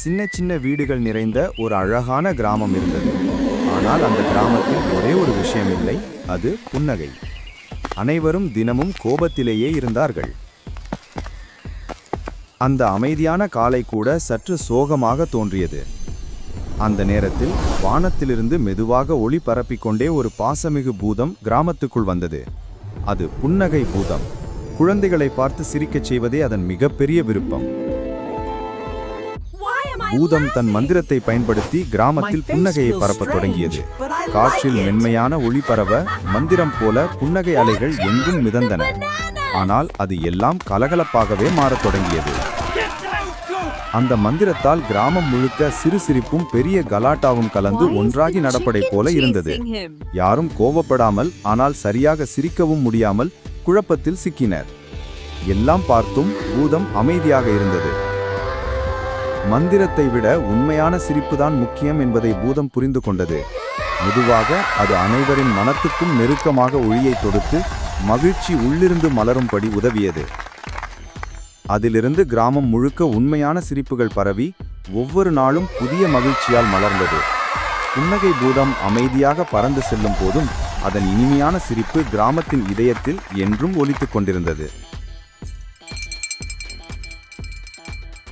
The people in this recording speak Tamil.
சின்ன சின்ன வீடுகள் நிறைந்த ஒரு அழகான கிராமம் இருந்தது. ஆனால் அந்த கிராமத்தில் ஒரே ஒரு விஷயம் இல்லை அது புன்னகை. அனைவரும் தினமும் கோபத்திலேயே இருந்தார்கள். அந்த அமைதியான காலை கூட சற்று சோகமாக தோன்றியது. அந்த நேரத்தில் வானத்திலிருந்து மெதுவாக ஒளி பரப்பிக்கொண்டே ஒரு பாசமிகு பூதம் கிராமத்துக்குள் வந்தது. அது புன்னகை பூதம். குழந்தைகளை பார்த்து சிரிக்கச் செய்வதே அதன் மிகப்பெரிய விருப்பம். பூதம் தன் மந்திரத்தை பயன்படுத்தி கிராமத்தில் புன்னகையை பரப்பத் தொடங்கியது. காற்றில் மென்மையான ஒளி பரவ மந்திரம் போல புன்னகை அலைகள் எங்கும் மிதந்தன. ஆனால் அது எல்லாம் கலகலப்பாகவே மாறத் தொடங்கியது. அந்த மந்திரத்தால் கிராமம் முழுக்க சிறு சிரிப்பும் பெரிய கலாட்டாவும் கலந்து ஒன்றாகி நடப்படை போல இருந்தது. யாரும் கோபப்படாமல் ஆனால் சரியாக சிரிக்கவும் முடியாமல் குழப்பத்தில் சிக்கினர். எல்லாம் பார்த்தும் பூதம் அமைதியாக இருந்தது. மந்திரத்தை விட உண்மையான சிரிப்புதான் முக்கியம் என்பதை பூதம் புரிந்து கொண்டது. மெதுவாக அது அனைவரின் மனத்துக்கும் நெருக்கமாக ஒளியை தொடுத்து மகிழ்ச்சி உள்ளிருந்து மலரும்படி உதவியது. அதிலிருந்து கிராமம் முழுக்க உண்மையான சிரிப்புகள் பரவி ஒவ்வொரு நாளும் புதிய மகிழ்ச்சியால் மலர்ந்தது. புன்னகை பூதம் அமைதியாக பறந்து செல்லும் போதும் அதன் இனிமையான சிரிப்பு கிராமத்தின் இதயத்தில் என்றும் ஒலித்துக் கொண்டிருந்தது.